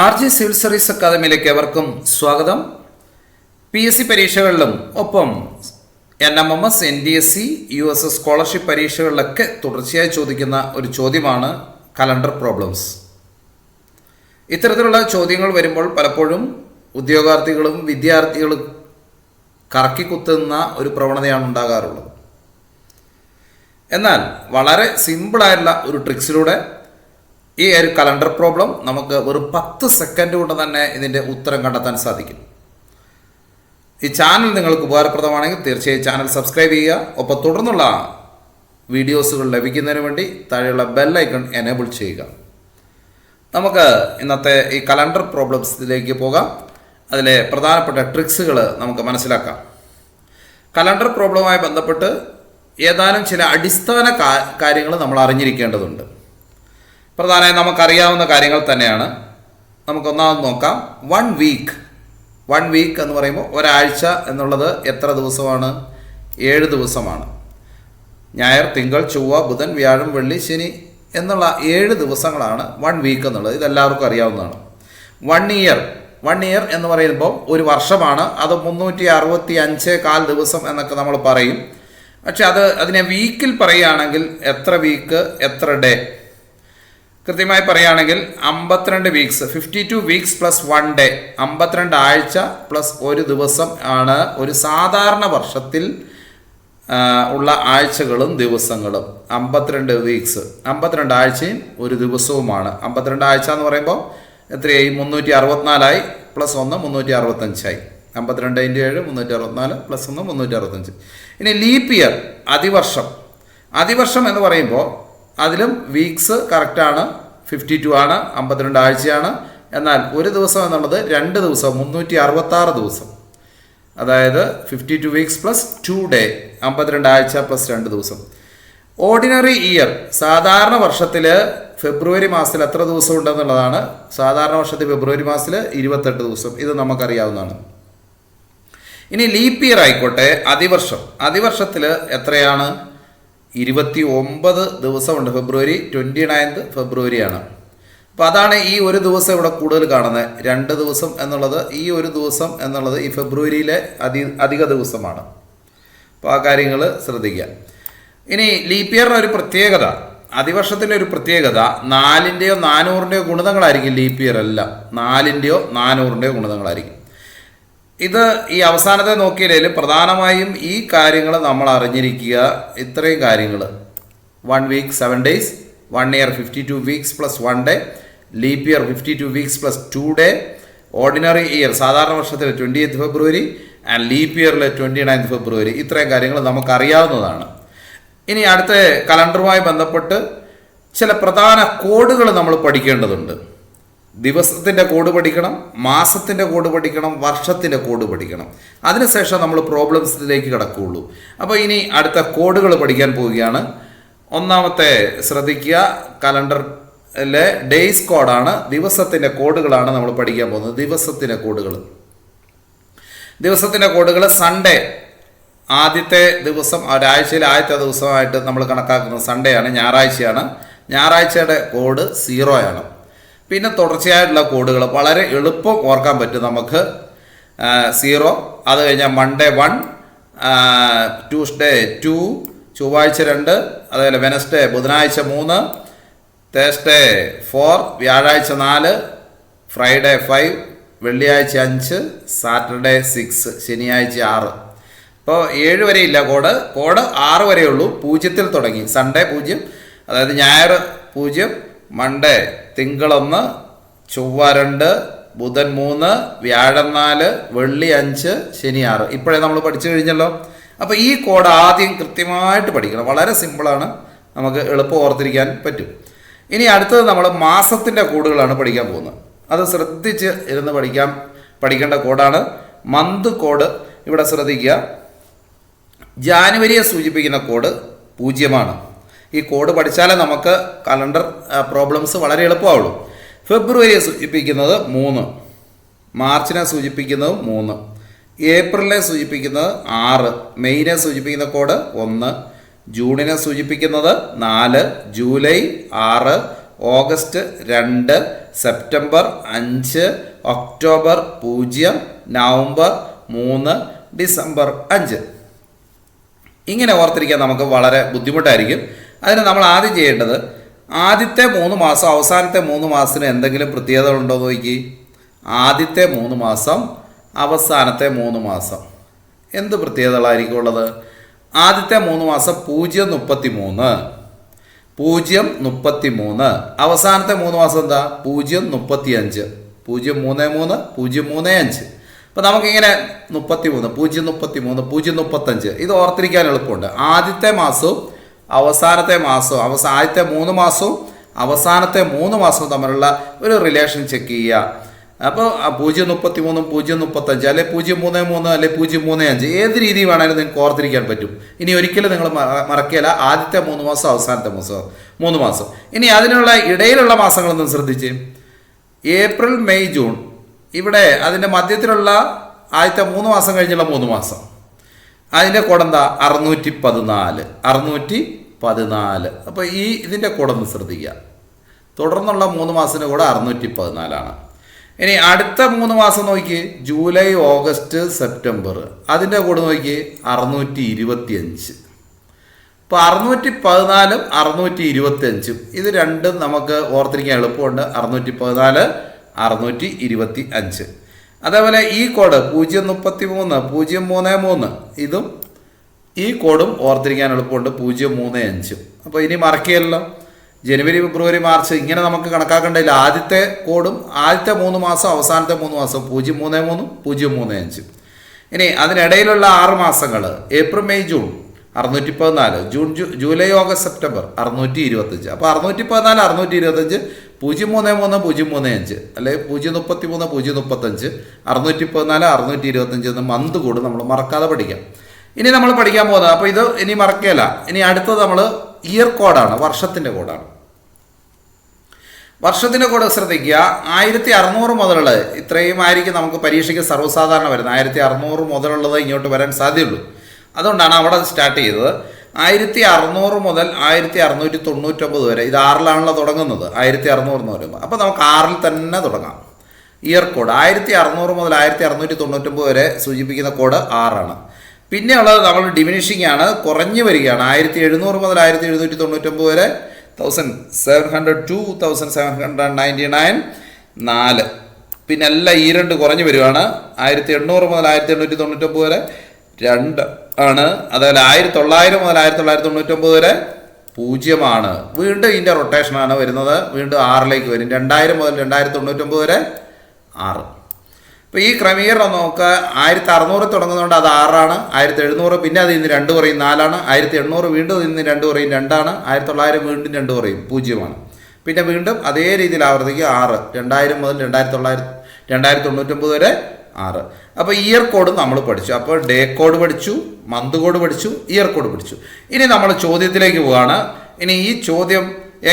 R G civil service അക്കാദമിയിലേക്ക് ഏവർക്കും സ്വാഗതം. പി എസ് സി പരീക്ഷകളിലും ഒപ്പം N M M S N D S C U S S scholarship പരീക്ഷകളിലൊക്കെ തുടർച്ചയായി ചോദിക്കുന്ന ഒരു ചോദ്യമാണ് കലണ്ടർ പ്രോബ്ലംസ്. ഇത്തരത്തിലുള്ള ചോദ്യങ്ങൾ വരുമ്പോൾ പലപ്പോഴും ഉദ്യോഗാർത്ഥികളും വിദ്യാർത്ഥികളും കറക്കിക്കുത്തുന്ന ഒരു പ്രവണതയാണ് ഉണ്ടാകാറുള്ളത്. എന്നാൽ വളരെ സിമ്പിളായിട്ടുള്ള ഒരു ട്രിക്സിലൂടെ ഈ ഒരു കലണ്ടർ പ്രോബ്ലം നമുക്ക് ഒരു പത്ത് സെക്കൻഡ് കൊണ്ട് തന്നെ ഇതിന്റെ ഉത്തരം കണ്ടെത്താൻ സാധിക്കും. ഈ ചാനൽ നിങ്ങൾക്ക് ഉപകാരപ്രദമാണെങ്കിൽ തീർച്ചയായും ചാനൽ സബ്സ്ക്രൈബ് ചെയ്യുക. ഒപ്പം തുടർന്നുള്ള വീഡിയോസുകൾ ലഭിക്കുന്നതിന് വേണ്ടി താഴെയുള്ള ബെല്ലൈക്കൺ എനേബിൾ ചെയ്യുക. നമുക്ക് ഇന്നത്തെ ഈ കലണ്ടർ പ്രോബ്ലംസിലേക്ക് പോകാം. അതിലെ പ്രധാനപ്പെട്ട ട്രിക്സുകൾ നമുക്ക് മനസ്സിലാക്കാം. കലണ്ടർ പ്രോബ്ലവുമായി ബന്ധപ്പെട്ട് ഏതാനും ചില അടിസ്ഥാന കാര്യങ്ങൾ നമ്മൾ അറിഞ്ഞിരിക്കേണ്ടതുണ്ട്. പ്രധാനമായും നമുക്കറിയാവുന്ന കാര്യങ്ങൾ തന്നെയാണ്. നമുക്ക് ഒന്നാമത് നോക്കാം. വൺ വീക്ക് വൺ വീക്ക് എന്ന് പറയുമ്പോൾ ഒരാഴ്ച എന്നുള്ളത് എത്ര ദിവസമാണ്? ഏഴ് ദിവസമാണ്. ഞായർ തിങ്കൾ ചൊവ്വ ബുധൻ വ്യാഴം വെള്ളി ശനി എന്നുള്ള ഏഴ് ദിവസങ്ങളാണ് വൺ വീക്ക് എന്നുള്ളത്. ഇതെല്ലാവർക്കും അറിയാവുന്നതാണ്. വൺ ഇയർ വൺ ഇയർ എന്ന് പറയുമ്പോൾ ഒരു വർഷമാണ്. അത് മുന്നൂറ്റി അറുപത്തി അഞ്ച് കാൽ ദിവസം എന്നൊക്കെ നമ്മൾ പറയും. പക്ഷെ അത് അതിനെ വീക്കിൽ പറയുകയാണെങ്കിൽ എത്ര വീക്ക് എത്ര ഡേ കൃത്യമായി പറയുകയാണെങ്കിൽ അമ്പത്തിരണ്ട് weeks fifty two weeks plus one day അമ്പത്തിരണ്ട് ആഴ്ച പ്ലസ് ഒരു ദിവസം ആണ് ഒരു സാധാരണ വർഷത്തിൽ ഉള്ള ആഴ്ചകളും ദിവസങ്ങളും. അമ്പത്തിരണ്ട് വീക്സ് അമ്പത്തിരണ്ട് ആഴ്ചയും ഒരു ദിവസവുമാണ്. അമ്പത്തിരണ്ട് ആഴ്ച എന്ന് പറയുമ്പോൾ എത്രയായി? മുന്നൂറ്റി അറുപത്തിനാലായി പ്ലസ് ഒന്ന് മുന്നൂറ്റി അറുപത്തഞ്ചായി അമ്പത്തിരണ്ട് ഇന്റു ഏഴ് മുന്നൂറ്റി അറുപത്തിനാല് പ്ലസ് ഒന്ന് മുന്നൂറ്റി അറുപത്തഞ്ച് ഇനി ലീപ്പ് ഇയർ അതിവർഷം. അതിവർഷം എന്ന് പറയുമ്പോൾ അതിലും വീക്സ് കറക്റ്റാണ് ഫിഫ്റ്റി ടു ആണ് അമ്പത്തിരണ്ട് ആഴ്ചയാണ്. എന്നാൽ ഒരു ദിവസം എന്നുള്ളത് രണ്ട് ദിവസം മുന്നൂറ്റി അറുപത്താറ് ദിവസം. അതായത് fifty two weeks plus two day അമ്പത്തിരണ്ട് ആഴ്ച പ്ലസ് രണ്ട് ദിവസം. ഓർഡിനറി ഇയർ സാധാരണ വർഷത്തിൽ ഫെബ്രുവരി മാസത്തിൽ എത്ര ദിവസം ഉണ്ടെന്നുള്ളതാണ്. സാധാരണ വർഷത്തിൽ ഫെബ്രുവരി മാസത്തിൽ ഇരുപത്തെട്ട് ദിവസം. ഇത് നമുക്കറിയാവുന്നതാണ്. ഇനി ലീപ്പ് ഇയർ ആയിക്കോട്ടെ അതിവർഷം. അതിവർഷത്തിൽ എത്രയാണ്? ഇരുപത്തി ഒമ്പത് ദിവസമുണ്ട്. ഫെബ്രുവരി ട്വന്റി നയൻത് ഫെബ്രുവരിയാണ്. അപ്പോൾ അതാണ് ഈ ഒരു ദിവസം ഇവിടെ കൂടുതൽ കാണുന്നത്. രണ്ട് ദിവസം എന്നുള്ളത് ഈ ഒരു ദിവസം എന്നുള്ളത് ഈ ഫെബ്രുവരിയിലെ അതി അധിക ദിവസമാണ്. അപ്പോൾ ആ കാര്യങ്ങൾ ശ്രദ്ധിക്കുക. ഇനി ലീപ്പ് ഇയറിന് ഒരു പ്രത്യേകത. അതിവർഷത്തിന്റെ ഒരു പ്രത്യേകത നാലിന്റെയോ നാനൂറിന്റെയോ ഗുണിതങ്ങളായിരിക്കും ലീപ്പ് ഇയർ എല്ലാം. നാലിന്റെയോ നാനൂറിന്റെയോ ഗുണിതങ്ങളായിരിക്കും. ഇത് ഈ അവസാനത്തെ നോക്കിയതിൽ പ്രധാനമായും ഈ കാര്യങ്ങൾ നമ്മൾ അറിഞ്ഞിരിക്കുക. ഇത്രയും കാര്യങ്ങൾ. One week seven days one year fifty two weeks plus one day leap year fifty two weeks plus two day ordinary year സാധാരണ വർഷത്തിൽ twenty eighth February and leap ഇയറിൽ ട്വന്റി നയൻത്ത് ഫെബ്രുവരി ഇത്രയും കാര്യങ്ങൾ നമുക്കറിയാവുന്നതാണ്. ഇനി അടുത്ത കലണ്ടറുമായി ബന്ധപ്പെട്ട് ചില പ്രധാന കോഡുകൾ നമ്മൾ പഠിക്കേണ്ടതുണ്ട്. ദിവസത്തിന്റെ കോഡ് പഠിക്കണം മാസത്തിന്റെ കോഡ് പഠിക്കണം വർഷത്തിന്റെ കോഡ് പഠിക്കണം. അതിനുശേഷം നമ്മൾ പ്രോബ്ലംസിലേക്ക് കിടക്കുകയുള്ളൂ അപ്പോൾ ഇനി അടുത്ത കോഡുകൾ പഠിക്കാൻ പോവുകയാണ്. ഒന്നാമത്തെ ശ്രദ്ധിക്കുക കലണ്ടറിലെ ഡേയ്സ് കോഡാണ് ദിവസത്തിന്റെ കോഡുകളാണ് നമ്മൾ പഠിക്കാൻ പോകുന്നത്. ദിവസത്തിന്റെ കോഡുകൾ. ദിവസത്തിന്റെ കോഡുകൾ സൺഡേ ആദ്യത്തെ ദിവസം ഒരാഴ്ചയിൽ ആദ്യത്തെ ദിവസമായിട്ട് നമ്മൾ കണക്കാക്കുന്നത് സൺഡേ ആണ് ഞായറാഴ്ചയാണ്. ഞായറാഴ്ചയുടെ കോഡ് സീറോ ആണ്. പിന്നെ തുടർച്ചയായിട്ടുള്ള കോഡുകൾ വളരെ എളുപ്പം ഓർക്കാൻ പറ്റും നമുക്ക്. സീറോ. അത് കഴിഞ്ഞാൽ മൺഡേ വൺ ട്യൂസ്ഡേ ടു ചൊവ്വാഴ്ച രണ്ട് അതുപോലെ വെനസ്ഡേ ബുധനാഴ്ച മൂന്ന് തേഴ്സ്ഡേ ഫോർ വ്യാഴാഴ്ച നാല് ഫ്രൈഡേ ഫൈവ് വെള്ളിയാഴ്ച അഞ്ച് സാറ്റർഡേ സിക്സ് ശനിയാഴ്ച ആറ്. ഇപ്പോൾ ഏഴ് വരെ ഇല്ല കോഡ്. കോഡ് ആറ് വരെയുള്ളൂ പൂജ്യത്തിൽ തുടങ്ങി. സൺഡേ പൂജ്യം. അതായത് ഞായർ പൂജ്യം. മൺഡേ തിങ്കളൊന്ന് ചൊവ്വ രണ്ട് ബുധൻ മൂന്ന് വ്യാഴം നാല് വെള്ളി അഞ്ച് ശനി ആറ്. ഇപ്പോഴേ നമ്മൾ പഠിച്ചു കഴിഞ്ഞല്ലോ. അപ്പോൾ ഈ കോഡ് ആദ്യം കൃത്യമായിട്ട് പഠിക്കണം. വളരെ സിമ്പിളാണ്. നമുക്ക് എളുപ്പം ഓർത്തിരിക്കാൻ പറ്റും. ഇനി അടുത്തത് നമ്മൾ മാസത്തിന്റെ കോഡുകളാണ് പഠിക്കാൻ പോകുന്നത്. അത് ശ്രദ്ധിച്ച് ഇരുന്ന് പഠിക്കാൻ പഠിക്കേണ്ട കോഡാണ്. Month code. ഇവിടെ ശ്രദ്ധിക്കുക. ജാനുവരിയെ സൂചിപ്പിക്കുന്ന കോഡ് പൂജ്യമാണ്. ഈ കോഡ് പഠിച്ചാലേ നമുക്ക് കലണ്ടർ പ്രോബ്ലംസ് വളരെ എളുപ്പമാവുള്ളൂ. ഫെബ്രുവരിയെ സൂചിപ്പിക്കുന്നത് മൂന്ന്. മാർച്ചിനെ സൂചിപ്പിക്കുന്നത് മൂന്ന്. ഏപ്രിലിനെ സൂചിപ്പിക്കുന്നത് ആറ്. മെയ്നെ സൂചിപ്പിക്കുന്ന കോഡ് ഒന്ന്. ജൂണിനെ സൂചിപ്പിക്കുന്നത് നാല്. ജൂലൈ ആറ്. ഓഗസ്റ്റ് രണ്ട്. സെപ്റ്റംബർ അഞ്ച്. ഒക്ടോബർ പൂജ്യം. നവംബർ മൂന്ന്. ഡിസംബർ അഞ്ച്. ഇങ്ങനെ ഓർത്തിരിക്കാൻ നമുക്ക് വളരെ ബുദ്ധിമുട്ടായിരിക്കും. അതിന് നമ്മൾ ആദ്യം ചെയ്യേണ്ടത് ആദ്യത്തെ മൂന്ന് മാസം അവസാനത്തെ മൂന്ന് മാസത്തിന് എന്തെങ്കിലും പ്രത്യേകതകളുണ്ടോ എന്ന് നോക്കി. ആദ്യത്തെ മൂന്ന് മാസം അവസാനത്തെ മൂന്ന് മാസം. എന്ത് പ്രത്യേകതകളായിരിക്കും ഉള്ളത്? ആദ്യത്തെ മൂന്ന് മാസം പൂജ്യം മുപ്പത്തി മൂന്ന് പൂജ്യം മുപ്പത്തി മൂന്ന് അവസാനത്തെ മൂന്ന് മാസം എന്താ? പൂജ്യം മുപ്പത്തി അഞ്ച് പൂജ്യം മൂന്ന് മൂന്ന് പൂജ്യം മൂന്ന് അഞ്ച്. അപ്പോൾ നമുക്കിങ്ങനെ മുപ്പത്തി മൂന്ന് പൂജ്യം മുപ്പത്തി മൂന്ന് പൂജ്യം മുപ്പത്തഞ്ച്. ഇത് ഓർത്തിരിക്കാൻ എളുപ്പമുണ്ട്. ആദ്യത്തെ മാസവും അവസാനത്തെ മാസവും അവസ ആദ്യത്തെ മൂന്ന് മാസവും അവസാനത്തെ മൂന്ന് മാസവും തമ്മിലുള്ള ഒരു റിലേഷൻ ചെക്ക് ചെയ്യുക. അപ്പോൾ പൂജ്യം മുപ്പത്തി മൂന്നും പൂജ്യം മുപ്പത്തഞ്ച് അല്ലെ പൂജ്യം മൂന്ന് മൂന്ന് അല്ലെ പൂജ്യം മൂന്ന് അഞ്ച് ഏത് രീതി വേണമെങ്കിലും നിങ്ങൾക്ക് ഓർത്തിരിക്കാൻ പറ്റും. ഇനി ഒരിക്കലും നിങ്ങൾ മറക്കില്ല ആദ്യത്തെ മൂന്ന് മാസം അവസാനത്തെ മാസം മൂന്ന് മാസം ഇനി അതിനുള്ള ഇടയിലുള്ള മാസങ്ങളൊന്നും ശ്രദ്ധിച്ച്. ഏപ്രിൽ മെയ് ജൂൺ ഇവിടെ അതിന്റെ മധ്യത്തിലുള്ള ആദ്യത്തെ മൂന്ന് മാസം കഴിഞ്ഞുള്ള മൂന്ന് മാസം. അതിന്റെ കൂടെ എന്താ അറുന്നൂറ്റി പതിനാല് അറുന്നൂറ്റി പതിനാല്. അപ്പോൾ ഈ ഇതിന്റെ കൂടെ ഒന്ന് ശ്രദ്ധിക്കുക. തുടർന്നുള്ള മൂന്ന് മാസത്തിന്റെ കൂടെ അറുന്നൂറ്റി പതിനാലാണ് ഇനി അടുത്ത മൂന്ന് മാസം നോക്കി ജൂലൈ ഓഗസ്റ്റ് സെപ്റ്റംബർ. അതിന്റെ കൂടെ നോക്കി അറുന്നൂറ്റി ഇരുപത്തി അഞ്ച് ഇപ്പോൾ അറുന്നൂറ്റി പതിനാലും അറുന്നൂറ്റി ഇരുപത്തി അഞ്ചും ഇത് രണ്ടും നമുക്ക് ഓർത്തിരിക്കാൻ എളുപ്പമുണ്ട്. അറുന്നൂറ്റി പതിനാല് അറുന്നൂറ്റി ഇരുപത്തി അഞ്ച് അതേപോലെ ഈ കോഡ് പൂജ്യം മുപ്പത്തി മൂന്ന് പൂജ്യം മൂന്ന് മൂന്ന് ഇതും ഈ കോഡും ഓർത്തിരിക്കാൻ എളുപ്പമുണ്ട്. പൂജ്യം മൂന്ന് അഞ്ചും. അപ്പോൾ ഇനി മറക്കുകയല്ലോ ജനുവരി ഫെബ്രുവരി മാർച്ച് ഇങ്ങനെ നമുക്ക് കണക്കാക്കേണ്ടതില്ല. ആദ്യത്തെ കോഡും ആദ്യത്തെ മൂന്ന് മാസം അവസാനത്തെ മൂന്ന് മാസം പൂജ്യം മൂന്ന് മൂന്നും പൂജ്യം മൂന്ന് അഞ്ചും. ഇനി അതിനിടയിലുള്ള ആറ് മാസങ്ങൾ ഏപ്രിൽ മെയ് ജൂൺ അറുന്നൂറ്റി പതിനാല് ജൂൺ ജൂലൈ ഓഗസ്റ്റ് സെപ്റ്റംബർ അറുന്നൂറ്റി ഇരുപത്തഞ്ച് അപ്പോൾ അറുന്നൂറ്റി പതിനാല് അറുന്നൂറ്റി ഇരുപത്തഞ്ച് പൂജ്യം മൂന്ന് മൂന്ന് പൂജ്യം മൂന്ന് അഞ്ച്. അല്ലെങ്കിൽ പൂജ്യം മുപ്പത്തി മൂന്ന് പൂജ്യം മുപ്പത്തഞ്ച് അറുന്നൂറ്റി പതിനാല് അറുന്നൂറ്റി ഇരുപത്തഞ്ച് എന്ന മന്ത് കൂടും നമ്മൾ മറക്കാതെ പഠിക്കാം. ഇനി നമ്മൾ പഠിക്കാൻ പോകുന്നത്. അപ്പോൾ ഇത് ഇനി മറക്കുകയില്ല ഇനി അടുത്തത് നമ്മൾ ഇയർ കോഡാണ് വർഷത്തിന്റെ കോഡാണ് വർഷത്തിന്റെ കൂടെ ശ്രദ്ധിക്കുക. ആയിരത്തി അറുന്നൂറ് മുതലുള്ള ഇത്രയും ആയിരിക്കും നമുക്ക് പരീക്ഷയ്ക്ക് സർവസാധാരണ വരുന്നത്. ആയിരത്തി അറുന്നൂറ് മുതലുള്ളത് ഇങ്ങോട്ട് വരാൻ സാധ്യതയുള്ളൂ. അതുകൊണ്ടാണ് അവിടെ സ്റ്റാർട്ട് ചെയ്തത്. ആയിരത്തി അറുന്നൂറ് മുതൽ ആയിരത്തി അറുന്നൂറ്റി തൊണ്ണൂറ്റൊമ്പത് വരെ ഇത് ആറിലാണല്ലോ തുടങ്ങുന്നത്. ആയിരത്തി അറുന്നൂറ് എന്ന് പറയുമ്പോൾ. അപ്പോൾ നമുക്ക് ആറിൽ തന്നെ തുടങ്ങാം. ഇയർ കോഡ് ആയിരത്തി അറുന്നൂറ് മുതൽ ആയിരത്തി അറുന്നൂറ്റി തൊണ്ണൂറ്റൊമ്പത് വരെ സൂചിപ്പിക്കുന്ന കോഡ് ആറാണ്. പിന്നെ ഉള്ളത് നമ്മൾ ഡിമിനിഷിംഗ് ആണ്. കുറഞ്ഞു വരികയാണ്. ആയിരത്തി എഴുന്നൂറ് മുതൽ ആയിരത്തി എഴുന്നൂറ്റി തൊണ്ണൂറ്റൊമ്പത് വരെ thousand seven hundred to thousand seven hundred ninety nine നാല്. പിന്നെ എല്ലാം ഈ രണ്ട് കുറഞ്ഞു വരുവാണ് ആയിരത്തി എണ്ണൂറ് മുതൽ ആയിരത്തി എണ്ണൂറ്റി തൊണ്ണൂറ്റൊമ്പത് വരെ രണ്ട് ആണ്. അതേപോലെ ആയിരത്തി തൊള്ളായിരം മുതൽ ആയിരത്തി തൊള്ളായിരത്തി തൊണ്ണൂറ്റൊമ്പത് വരെ പൂജ്യമാണ്. വീണ്ടും ഇതിന്റെ റൊട്ടേഷനാണ് വരുന്നത്. വീണ്ടും ആറിലേക്ക് വരും. രണ്ടായിരം മുതൽ രണ്ടായിരത്തി തൊണ്ണൂറ്റൊമ്പത് വരെ ആറ്. ഇപ്പോൾ ഈ ക്രമീകരണം നോക്കുക ആയിരത്തി അറുന്നൂറ് തുടങ്ങുന്നതുകൊണ്ട് അത് ആറാണ് ആയിരത്തി എഴുന്നൂറ് പിന്നെ അത് ഇന്ന് രണ്ട് കുറയും നാലാണ് ആയിരത്തി എണ്ണൂറ് വീണ്ടും ഇന്ന് രണ്ട് കുറയും രണ്ടാണ് ആയിരത്തി തൊള്ളായിരം വീണ്ടും രണ്ട് കുറയും പൂജ്യമാണ്. പിന്നെ വീണ്ടും അതേ രീതിയിൽ ആവർത്തിക്കുക ആറ് രണ്ടായിരം മുതൽ രണ്ടായിരത്തി തൊള്ളായിരത്തി രണ്ടായിരത്തി തൊണ്ണൂറ്റൊമ്പത് വരെ ആറ്. അപ്പോൾ ഇയർ കോഡ് നമ്മൾ പഠിച്ചു. അപ്പോൾ ഡേ കോഡ് പഠിച്ചു മന്ത് കോഡ് പഠിച്ചു ഇയർ കോഡ് പഠിച്ചു. ഇനി നമ്മൾ ചോദ്യത്തിലേക്ക് പോവുകയാണ് ഇനി ഈ ചോദ്യം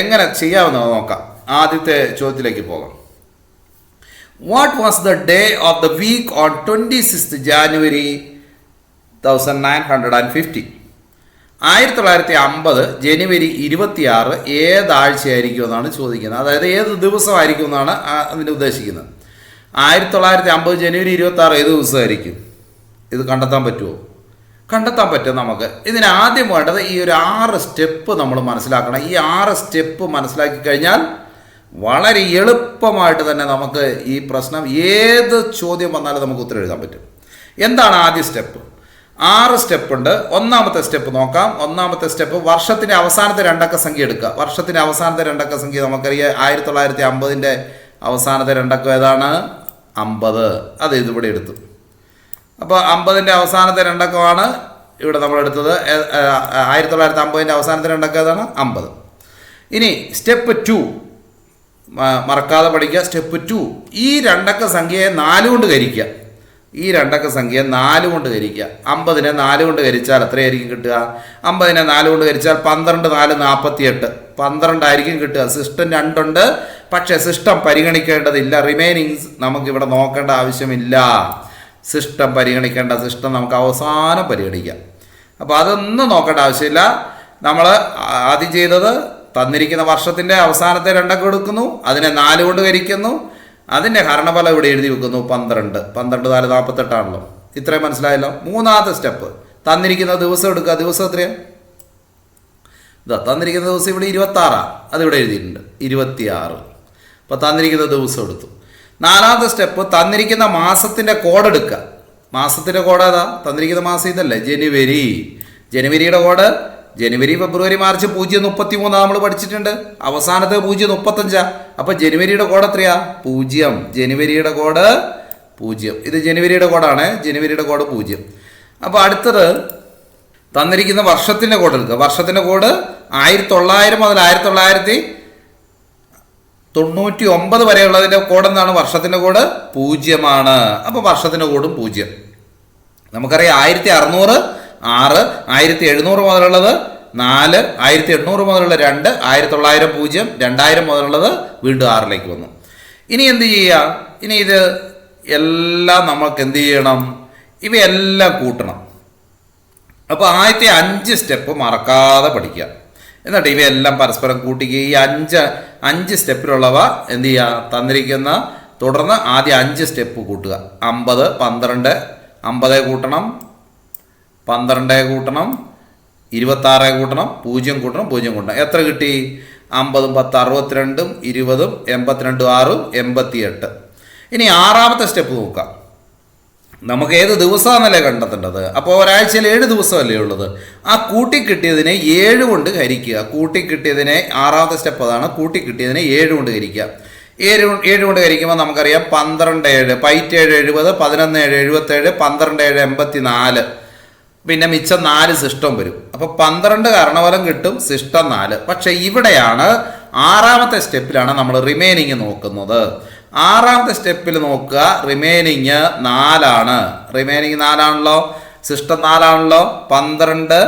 എങ്ങനെ ചെയ്യാമെന്ന് നോക്കാം. ആദ്യത്തെ ചോദ്യത്തിലേക്ക് പോകാം. What was the day of the week on twenty six January thousand nine hundred and fifty ആയിരത്തി തൊള്ളായിരത്തി അമ്പത് ജനുവരി ഇരുപത്തിയാറ് ഏതാഴ്ചയായിരിക്കും എന്നാണ് ചോദിക്കുന്നത്. അതായത് ഏത് ദിവസമായിരിക്കും എന്നാണ് അതിന് ഉദ്ദേശിക്കുന്നത്. ആയിരത്തി തൊള്ളായിരത്തി അമ്പത് ജനുവരി ഇരുപത്തി ആറ് ഏത് ദിവസമായിരിക്കും? ഇത് കണ്ടെത്താൻ പറ്റുമോ? കണ്ടെത്താൻ പറ്റും നമുക്ക്. ഇതിന് ആദ്യം വേണ്ടത് ഈ ഒരു ആറ് സ്റ്റെപ്പ് നമ്മൾ മനസ്സിലാക്കണം. ഈ ആറ് സ്റ്റെപ്പ് മനസ്സിലാക്കി കഴിഞ്ഞാൽ വളരെ എളുപ്പമായിട്ട് തന്നെ നമുക്ക് ഈ പ്രശ്നം ഏത് ചോദ്യം വന്നാലും നമുക്ക് ഉത്തരം എഴുതാൻ പറ്റും. എന്താണ് ആദ്യ സ്റ്റെപ്പ് ആറ് സ്റ്റെപ്പ് ഉണ്ട്. ഒന്നാമത്തെ സ്റ്റെപ്പ് നോക്കാം. ഒന്നാമത്തെ സ്റ്റെപ്പ് വർഷത്തിന്റെ അവസാനത്തെ രണ്ടക്ക സംഖ്യ എടുക്കുക. വർഷത്തിന്റെ അവസാനത്തെ രണ്ടക്ക സംഖ്യ നമുക്കറിയാം. ആയിരത്തി തൊള്ളായിരത്തി അമ്പതിന്റെ അവസാനത്തെ രണ്ടക്കം ഏതാണ്? അമ്പത്. അത് ഇതിവിടെ എടുത്തു. അപ്പോൾ അമ്പതിന്റെ അവസാനത്തെ രണ്ടക്കമാണ് ഇവിടെ നമ്മൾ എടുത്തത്. ആയിരത്തി തൊള്ളായിരത്തി അമ്പതിന്റെ അവസാനത്തെ രണ്ടക്കം ഏതാണ്? അമ്പത്. ഇനി സ്റ്റെപ്പ് ടു മറക്കാതെ പഠിക്കുക. സ്റ്റെപ്പ് ടു ഈ രണ്ടക്ക സംഖ്യയെ നാല് കൊണ്ട് കരിക്കുക ഈ രണ്ടക്ക സംഖ്യ നാല് കൊണ്ട് കരിക്കുക അമ്പതിനെ നാല് കൊണ്ട് കരിച്ചാൽ എത്രയായിരിക്കും കിട്ടുക? അമ്പതിനെ നാല് കൊണ്ട് കരിച്ചാൽ പന്ത്രണ്ട് നാല് നാൽപ്പത്തിയെട്ട് പന്ത്രണ്ടായിരിക്കും കിട്ടുക. സിസ്റ്റം രണ്ടുണ്ട്. പക്ഷേ സിസ്റ്റം പരിഗണിക്കേണ്ടതില്ല. റിമൈനിങ്സ് നമുക്കിവിടെ നോക്കേണ്ട ആവശ്യമില്ല. സിസ്റ്റം പരിഗണിക്കേണ്ട സിസ്റ്റം നമുക്ക് അവസാനം പരിഗണിക്കാം. അപ്പോൾ അതൊന്നും നോക്കേണ്ട ആവശ്യമില്ല. നമ്മൾ ആദ്യം ചെയ്തത് തന്നിരിക്കുന്ന വർഷത്തിന്റെ അവസാനത്തെ രണ്ടൊക്കെ എടുക്കുന്നു. അതിനെ നാല് കൊണ്ട് ഹരിക്കുന്നു. അതിന്റെ ഹരണഫലം ഇവിടെ എഴുതി വെക്കുന്നു പന്ത്രണ്ട്. പന്ത്രണ്ട് നാല് നാൽപ്പത്തെട്ടാണല്ലോ ഇത്രയും മനസ്സിലായല്ലോ? മൂന്നാമത്തെ സ്റ്റെപ്പ് തന്നിരിക്കുന്ന ദിവസം എടുക്കുക. ദിവസം എത്രയാണ് ഇതാ തന്നിരിക്കുന്ന ദിവസം ഇവിടെ ഇരുപത്തി അത് അതിവിടെ എഴുതിയിട്ടുണ്ട്. ഇരുപത്തിയാറ്. അപ്പോൾ തന്നിരിക്കുന്ന ദിവസം എടുത്തു. നാലാമത്തെ സ്റ്റെപ്പ് തന്നിരിക്കുന്ന മാസത്തിന്റെ കോഡ് എടുക്കുക. മാസത്തിന്റെ കോഡ് ഏതാ? തന്നിരിക്കുന്ന മാസം ഇതല്ലേ. ജനുവരി. ജനുവരിയുടെ കോഡ് ജനുവരി ഫെബ്രുവരി മാർച്ച് പൂജ്യം മുപ്പത്തി മൂന്ന് നമ്മൾ പഠിച്ചിട്ടുണ്ട്. അവസാനത്തെ പൂജ്യം മുപ്പത്തഞ്ചാ. അപ്പൊ ജനുവരിയുടെ കോഡ് എത്രയാ? പൂജ്യം. ജനുവരിയുടെ കോഡ് പൂജ്യം. ഇത് ജനുവരിയുടെ കോഡാണ്. ജനുവരിയുടെ കോഡ് പൂജ്യം. അപ്പോൾ അടുത്തത് തന്നിരിക്കുന്ന വർഷത്തിന്റെ കോഡ് എടുക്കുക. വർഷത്തിന്റെ കോഡ് ആയിരത്തി തൊള്ളായിരം മുതൽ ആയിരത്തി തൊള്ളായിരത്തി തൊണ്ണൂറ്റി ഒമ്പത് വരെയുള്ളതിന്റെ കോഡ് എന്താണ്? വർഷത്തിന്റെ കോഡ് പൂജ്യമാണ്. അപ്പോൾ വർഷത്തിന്റെ കോഡും പൂജ്യം. നമുക്കറിയാം ആയിരത്തി അറുന്നൂറ് ആറ് ആയിരത്തി എഴുന്നൂറ് മുതലുള്ളത് നാല് ആയിരത്തി എണ്ണൂറ് മുതലുള്ള രണ്ട് ആയിരത്തി തൊള്ളായിരം പൂജ്യം രണ്ടായിരം മുതലുള്ളത് വീണ്ടും ആറിലേക്ക് വന്നു. ഇനി എന്ത് ചെയ്യുക ഇനി ഇത് എല്ലാം നമുക്ക് എന്ത് ചെയ്യണം? ഇവയെല്ലാം കൂട്ടണം. അപ്പോൾ ആദ്യത്തെ അഞ്ച് സ്റ്റെപ്പ് മറക്കാതെ പഠിക്കുക. എന്നിട്ട് ഇവയെല്ലാം പരസ്പരം കൂട്ടിക്കുക ഈ അഞ്ച് അഞ്ച് സ്റ്റെപ്പിലുള്ളവ എന്ത് ചെയ്യുക? തന്നിരിക്കുന്ന തുടർന്ന് ആദ്യം അഞ്ച് സ്റ്റെപ്പ് കൂട്ടുക. അമ്പത് പന്ത്രണ്ട് അമ്പത് കൂട്ടണം. പന്ത്രണ്ട് കൂട്ടണം ഇരുപത്താറ് കൂട്ടണം പൂജ്യം കൂട്ടണം പൂജ്യം കൂട്ടണം. എത്ര കിട്ടി? അമ്പതും പത്ത് അറുപത്തിരണ്ടും ഇരുപതും എൺപത്തിരണ്ടും ആറും എൺപത്തി എട്ട് ഇനി ആറാമത്തെ സ്റ്റെപ്പ് നോക്കാം. നമുക്ക് ഏത് ദിവസമാണെന്നല്ലേ കണ്ടെത്തേണ്ടത്? അപ്പോൾ ഒരാഴ്ചയിൽ ഏഴ് ദിവസമല്ലേ ഉള്ളത്? ആ കൂട്ടിക്കിട്ടിയതിനെ ഏഴ് കൊണ്ട് ഹരിക്കുക. കൂട്ടിക്കിട്ടിയതിനെ ആറാമത്തെ സ്റ്റെപ്പ് അതാണ്. കൂട്ടിക്കിട്ടിയതിനെ ഏഴ് കൊണ്ട് ഹരിക്കുക. ഏഴ് ഏഴ് കൊണ്ട് ഹരിക്കുമ്പോൾ നമുക്കറിയാം പന്ത്രണ്ട് ഏഴ് പൈറ്റ് ഏഴ് എഴുപത് പതിനൊന്ന് ഏഴ് എഴുപത്തേഴ് പന്ത്രണ്ട് ഏഴ് എൺപത്തി നാല് പിന്നെ മിച്ചം നാല് സിസ്റ്റം വരും. അപ്പോൾ പന്ത്രണ്ട് കർണഫലം കിട്ടും സിസ്റ്റം നാല്. പക്ഷെ ഇവിടെയാണ് ആറാമത്തെ സ്റ്റെപ്പിലാണ് നമ്മൾ റിമൈനിങ് നോക്കുന്നത്. ആറാമത്തെ സ്റ്റെപ്പിൽ നോക്കുക റിമൈനിങ് നാലാണ്. റിമൈനിങ് നാലാണല്ലോ? സിസ്റ്റം നാലാണല്ലോ? പന്ത്രണ്ട്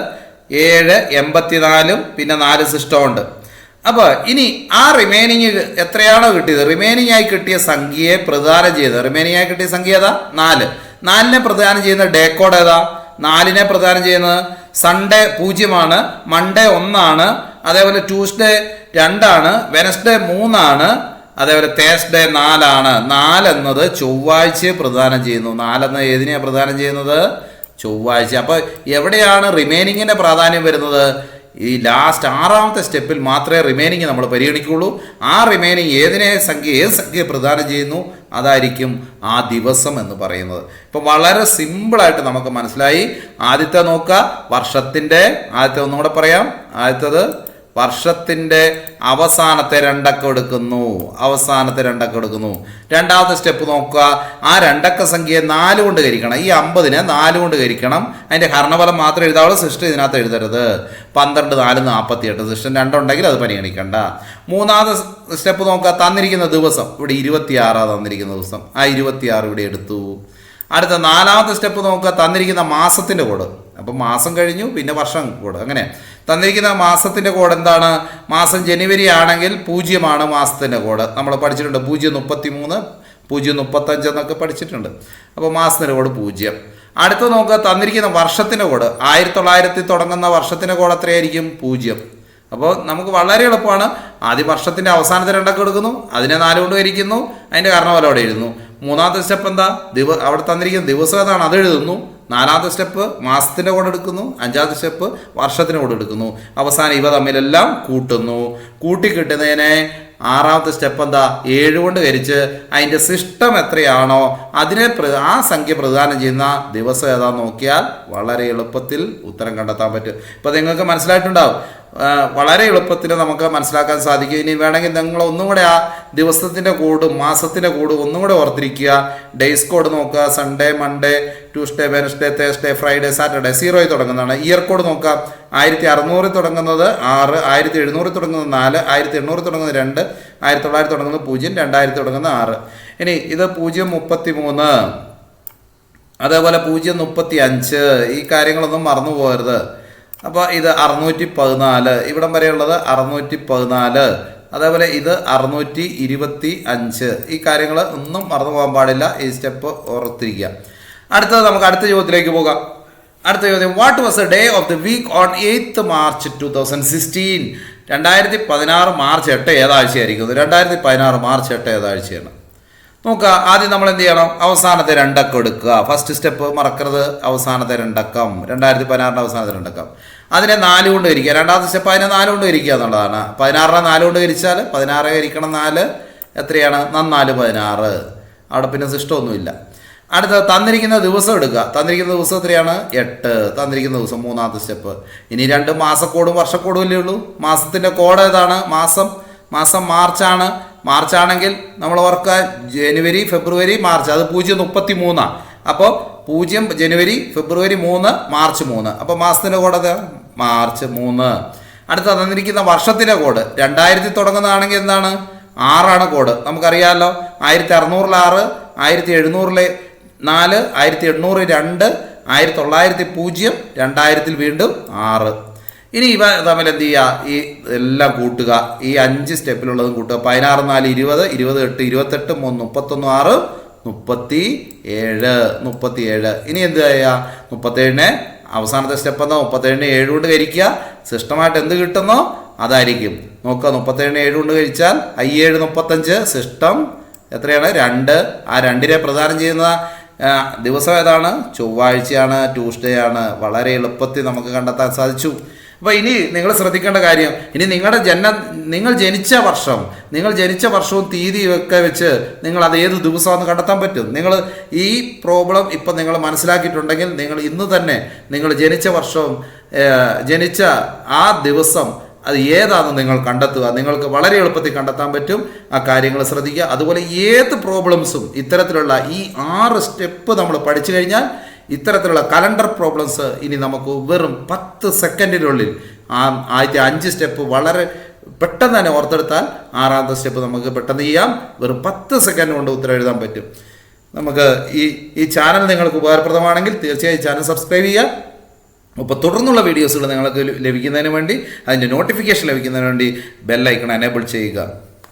ഏഴ് എൺപത്തിനാലും പിന്നെ നാല് സിസ്റ്റം ഉണ്ട് അപ്പോൾ ഇനി ആ റിമൈനിങ് എത്രയാണോ കിട്ടിയത്? റിമൈനിങ് ആയി കിട്ടിയ സംഖ്യയെ പ്രദാനം ചെയ്ത് റിമൈനിങ് ആയി കിട്ടിയ സംഖ്യ ഏതാ? നാല്. നാലിനെ പ്രദാനം ചെയ്യുന്ന ഡേക്കോഡ് ഏതാ? നാലിനെ പ്രദാനം ചെയ്യുന്നത് സൺഡേ പൂജ്യമാണ് മൺഡേ ഒന്നാണ് അതേപോലെ ട്യൂസ്ഡേ രണ്ടാണ് വെനസ്ഡേ മൂന്നാണ് അതേപോലെ തേഴ്സ്ഡേ നാലാണ്. നാലെന്നത് ചൊവ്വാഴ്ചയെ പ്രധാനം ചെയ്യുന്നു. നാലെന്ന് ഏതിനെയാണ് പ്രധാനം ചെയ്യുന്നത്? ചൊവ്വാഴ്ച. അപ്പോൾ എവിടെയാണ് റിമൈനിങ്ങിന്റെ പ്രാധാന്യം വരുന്നത്? ഈ ലാസ്റ്റ് ആറാമത്തെ സ്റ്റെപ്പിൽ മാത്രമേ റിമൈനിങ് നമ്മൾ പരിഗണിക്കുകയുള്ളൂ. ആ റിമൈനിങ് ഏതിനെ സംഖ്യ ഏത് സംഖ്യ പ്രദാനം ചെയ്യുന്നു? അതായിരിക്കും ആ ദിവസം എന്ന് പറയുന്നത്. ഇപ്പം വളരെ സിമ്പിളായിട്ട് നമുക്ക് മനസ്സിലായി. ആദ്യത്തെ നോക്കുക. വർഷത്തിന്റെ ആദ്യത്തെ ഒന്നുകൂടെ പറയാം. ആദ്യത്തത് വർഷത്തിന്റെ അവസാനത്തെ രണ്ടക്ക എടുക്കുന്നു. അവസാനത്തെ രണ്ടക്ക എടുക്കുന്നു. രണ്ടാമത്തെ സ്റ്റെപ്പ് നോക്കുക. ആ രണ്ടക്ക സംഖ്യയെ നാല് കൊണ്ട് കരിക്കണം ഈ അമ്പതിനെ നാല് കൊണ്ട് കരിക്കണം അതിന്റെ ഹരണഫലം മാത്രം എഴുതാവുള്ളൂ. സിസ്റ്റം ഇതിനകത്ത് എഴുതരുത്. പന്ത്രണ്ട് നാല് നാൽപ്പത്തി എട്ട് സിസ്റ്റം രണ്ടുണ്ടെങ്കിൽ അത് പരിഗണിക്കണ്ട. മൂന്നാമത്തെ സ്റ്റെപ്പ് നോക്കുക. തന്നിരിക്കുന്ന ദിവസം. ഇവിടെ ഇരുപത്തിയാറാണ് തന്നിരിക്കുന്ന ദിവസം. ആ ഇരുപത്തിയാറ് ഇവിടെ എടുത്തു. അടുത്ത നാലാമത്തെ സ്റ്റെപ്പ് നോക്കുക. തന്നിരിക്കുന്ന മാസത്തിന്റെ കോഡ്. അപ്പം മാസം കഴിഞ്ഞു പിന്നെ വർഷം കോഡ്. അങ്ങനെ. തന്നിരിക്കുന്ന മാസത്തിന്റെ കോഡ് എന്താണ്? മാസം ജനുവരി ആണെങ്കിൽ പൂജ്യമാണ് മാസത്തിന്റെ കോഡ്. നമ്മൾ പഠിച്ചിട്ടുണ്ട് പൂജ്യം മുപ്പത്തി മൂന്ന് പൂജ്യം മുപ്പത്തഞ്ച് എന്നൊക്കെ പഠിച്ചിട്ടുണ്ട്. അപ്പോൾ മാസത്തിന്റെ കോഡ് പൂജ്യം. അടുത്ത നോക്കുക തന്നിരിക്കുന്ന വർഷത്തിന്റെ കോഡ്. ആയിരത്തി തൊള്ളായിരത്തി തുടങ്ങുന്ന വർഷത്തിന്റെ കോഡ് എത്രയായിരിക്കും? പൂജ്യം. അപ്പോൾ നമുക്ക് വളരെ എളുപ്പമാണ്. ആദ്യ വർഷത്തിന്റെ അവസാനത്തെ രണ്ടൊക്കെ എടുക്കുന്നു. അതിനെ നാല് കൊണ്ട് ഹരിക്കുന്നു. അതിന്റെ കാരണമല്ല അവിടെ എഴുതുന്നു. മൂന്നാമത്തെ സ്റ്റെപ്പ് എന്താ? ദിവ അവിടെ തന്നിരിക്കുന്ന ദിവസം ഏതാണ്? അത് എഴുതുന്നു. നാലാമത്തെ സ്റ്റെപ്പ് മാസത്തിന്റെ കൂടെ എടുക്കുന്നു. അഞ്ചാമത്തെ സ്റ്റെപ്പ് വർഷത്തിന്റെ കൂടെ എടുക്കുന്നു. അവസാനം ഇവ തമ്മിലെല്ലാം കൂട്ടുന്നു. കൂട്ടി കിട്ടുന്നതിനെ ആറാമത്തെ സ്റ്റെപ്പ് എന്താ? ഏഴ് കൊണ്ട് കരിച്ച് അതിന്റെ സിസ്റ്റം എത്രയാണോ അതിനെ ആ സംഖ്യ പ്രദാനം ചെയ്യുന്ന ദിവസം ഏതാന്ന് നോക്കിയാൽ വളരെ എളുപ്പത്തിൽ ഉത്തരം കണ്ടെത്താൻ പറ്റും. ഇപ്പം നിങ്ങൾക്ക് മനസ്സിലായിട്ടുണ്ടാവും. വളരെ എളുപ്പത്തിൽ നമുക്ക് മനസ്സിലാക്കാൻ സാധിക്കും. ഇനി വേണമെങ്കിൽ നിങ്ങൾ ഒന്നും കൂടെ ആ ദിവസത്തിന്റെ കോഡ് മാസത്തിന്റെ കോഡ് ഒന്നും കൂടെ ഓർത്തിരിക്കുക. ഡേയ്സ് കോഡ് നോക്കുക. Sunday Monday Tuesday Wednesday Thursday Friday Saturday സീറോയിൽ തുടങ്ങുന്നതാണ്. ഇയർ കോഡ് നോക്കുക. ആയിരത്തി അറുന്നൂറിൽ തുടങ്ങുന്നത് ആറ് ആയിരത്തി എഴുന്നൂറിൽ തുടങ്ങുന്നത് നാല് ആയിരത്തി എണ്ണൂറിൽ തുടങ്ങുന്നത് രണ്ട് ആയിരത്തി തൊള്ളായിരത്തി തുടങ്ങുന്നത് പൂജ്യം രണ്ടായിരത്തി തുടങ്ങുന്നത് ആറ്. ഇനി ഇത് പൂജ്യം മുപ്പത്തി മൂന്ന് അതേപോലെ പൂജ്യം മുപ്പത്തി അഞ്ച് ഈ കാര്യങ്ങളൊന്നും മറന്നു പോകരുത് അപ്പോൾ ഇത് അറുന്നൂറ്റി പതിനാല് ഇവിടം വരെയുള്ളത് അറുന്നൂറ്റി പതിനാല് അതേപോലെ ഇത് അറുന്നൂറ്റി ഇരുപത്തി അഞ്ച് ഈ കാര്യങ്ങൾ ഒന്നും മറന്നു പോകാൻ പാടില്ല. ഈ സ്റ്റെപ്പ് ഓർത്തിരിക്കുക. അടുത്തത് നമുക്ക് അടുത്ത ചോദ്യത്തിലേക്ക് പോകാം. അടുത്ത ചോദ്യം what was the day of the week on eighth March two thousand sixteen രണ്ടായിരത്തി പതിനാറ് മാർച്ച് എട്ട് ഏതാഴ്ചയായിരിക്കും രണ്ടായിരത്തി പതിനാറ് മാർച്ച് എട്ട് ഏതാഴ്ചയാണ്. നോക്കുക ആദ്യം നമ്മൾ എന്ത് ചെയ്യണം? അവസാനത്തെ രണ്ടക്കം എടുക്കുക. ഫസ്റ്റ് സ്റ്റെപ്പ് മറക്കരുത്. അവസാനത്തെ രണ്ടക്കം. രണ്ടായിരത്തി പതിനാറിന്റെ അവസാനത്തെ രണ്ടക്കം. അതിനെ നാല് കൊണ്ട് ഹരിക്കുക രണ്ടാമത്തെ സ്റ്റെപ്പ് അതിനെ നാല് കൊണ്ട് ഹരിക്കുക എന്നുള്ളതാണ്. പതിനാറിനെ നാല് കൊണ്ട് ഹരിച്ചാൽ പതിനാറ് ഹരിക്കണം നാല് എത്രയാണ്? നന്നാൽ പതിനാറ്. അവിടെ പിന്നെ സിസ്റ്റമൊന്നുമില്ല അടുത്ത തന്നിരിക്കുന്ന ദിവസം എടുക്കുക. തന്നിരിക്കുന്ന ദിവസം എത്രയാണ്? എട്ട്. തന്നിരിക്കുന്ന ദിവസം മൂന്നാമത്തെ സ്റ്റെപ്പ് ഇനി രണ്ട് മാസക്കോടും വർഷക്കോടും അല്ലേ ഉള്ളൂ. മാസത്തിന്റെ കോഡ് ഏതാണ്? മാസം. മാസം മാർച്ചാണ്. മാർച്ച് ആണെങ്കിൽ നമ്മൾ ഓർക്കുക ജനുവരി ഫെബ്രുവരി മാർച്ച്. അത് പൂജ്യം മുപ്പത്തി മൂന്നാണ് അപ്പോൾ പൂജ്യം ജനുവരി ഫെബ്രുവരി മൂന്ന് മാർച്ച് മൂന്ന്. അപ്പോൾ മാസത്തിന്റെ കോഡ് അത് മാർച്ച് മൂന്ന്. അടുത്ത തന്നിരിക്കുന്ന വർഷത്തിന്റെ കോഡ് രണ്ടായിരത്തി തുടങ്ങുന്നതാണെങ്കിൽ എന്താണ്? ആറാണ് കോഡ് നമുക്കറിയാമല്ലോ ആയിരത്തി അറുന്നൂറിൽ ആറ് ആയിരത്തി എഴുന്നൂറിലെ നാല് ആയിരത്തി എണ്ണൂറ് രണ്ട് ആയിരത്തി തൊള്ളായിരത്തി പൂജ്യം രണ്ടായിരത്തിൽ വീണ്ടും ആറ്. ഇനി ഇവ തമ്മിൽ എന്ത് ചെയ്യുക ഈ എല്ലാം കൂട്ടുക. ഈ അഞ്ച് സ്റ്റെപ്പിലുള്ളതും കൂട്ടുക. പതിനാറ് നാല് ഇരുപത് ഇരുപത് എട്ട് ഇരുപത്തെട്ട് മൂന്ന് മുപ്പത്തൊന്ന് ആറ് മുപ്പത്തി ഏഴ് മുപ്പത്തി ഏഴ് ഇനി എന്ത് ചെയ്യുക മുപ്പത്തേഴിന് അവസാനത്തെ സ്റ്റെപ്പ് എന്താ? മുപ്പത്തേഴിന് ഏഴ് കൊണ്ട് കഴിക്കുക സിസ്റ്റമായിട്ട് എന്ത് കിട്ടുന്നോ അതായിരിക്കും. നോക്കുക. മുപ്പത്തേഴിന് ഏഴ് കൊണ്ട് കഴിച്ചാൽ അയ്യേഴ് മുപ്പത്തഞ്ച് സിസ്റ്റം എത്രയാണ്? രണ്ട്. ആ രണ്ടിനെ പ്രദാനം ചെയ്യുന്ന ദിവസം ഏതാണ്? ചൊവ്വാഴ്ചയാണ് ട്യൂസ്ഡേ ആണ് വളരെ എളുപ്പത്തിൽ നമുക്ക് കണ്ടെത്താൻ സാധിച്ചു. അപ്പോൾ ഇനി നിങ്ങൾ ശ്രദ്ധിക്കേണ്ട കാര്യം ഇനി നിങ്ങളുടെ ജന നിങ്ങൾ ജനിച്ച വർഷം നിങ്ങൾ ജനിച്ച വർഷവും തീയതിയും ഒക്കെ വെച്ച് നിങ്ങൾ അത് ഏത് ദിവസമാണെന്ന് കണ്ടെത്താൻ പറ്റും. നിങ്ങൾ ഈ പ്രോബ്ലം ഇപ്പം നിങ്ങൾ മനസ്സിലാക്കിയിട്ടുണ്ടെങ്കിൽ നിങ്ങൾ ഇന്ന് തന്നെ നിങ്ങൾ ജനിച്ച വർഷവും ജനിച്ച ആ ദിവസം അത് ഏതാണെന്ന് നിങ്ങൾ കണ്ടെത്തുക. നിങ്ങൾക്ക് വളരെ എളുപ്പത്തിൽ കണ്ടെത്താൻ പറ്റും. ആ കാര്യങ്ങൾ ശ്രദ്ധിക്കുക. അതുപോലെ ഏത് പ്രോബ്ലംസും ഇത്തരത്തിലുള്ള ഈ ആറ് സ്റ്റെപ്പ് നമ്മൾ പഠിച്ചു കഴിഞ്ഞാൽ ഇത്തരത്തിലുള്ള കലണ്ടർ പ്രോബ്ലംസ് ഇനി നമുക്ക് വെറും പത്ത് സെക്കൻഡിനുള്ളിൽ ആ ആദ്യത്തെ അഞ്ച് സ്റ്റെപ്പ് വളരെ പെട്ടെന്ന് തന്നെ ഓർത്തെടുത്താൽ ആറാമത്തെ സ്റ്റെപ്പ് നമുക്ക് പെട്ടെന്ന് ചെയ്യാം. വെറും പത്ത് സെക്കൻഡ് കൊണ്ട് ഉത്തരം എഴുതാൻ പറ്റും. നമുക്ക് ഈ ഈ ചാനൽ നിങ്ങൾക്ക് ഉപകാരപ്രദമാണെങ്കിൽ തീർച്ചയായും ചാനൽ സബ്സ്ക്രൈബ് ചെയ്യുക. അപ്പോൾ തുടർന്നുള്ള വീഡിയോസുകൾ നിങ്ങൾക്ക് ലഭിക്കുന്നതിന് വേണ്ടി അതിന്റെ നോട്ടിഫിക്കേഷൻ ലഭിക്കുന്നതിന് വേണ്ടി ബെല്ലൈക്കൺ എനേബിൾ ചെയ്യുക.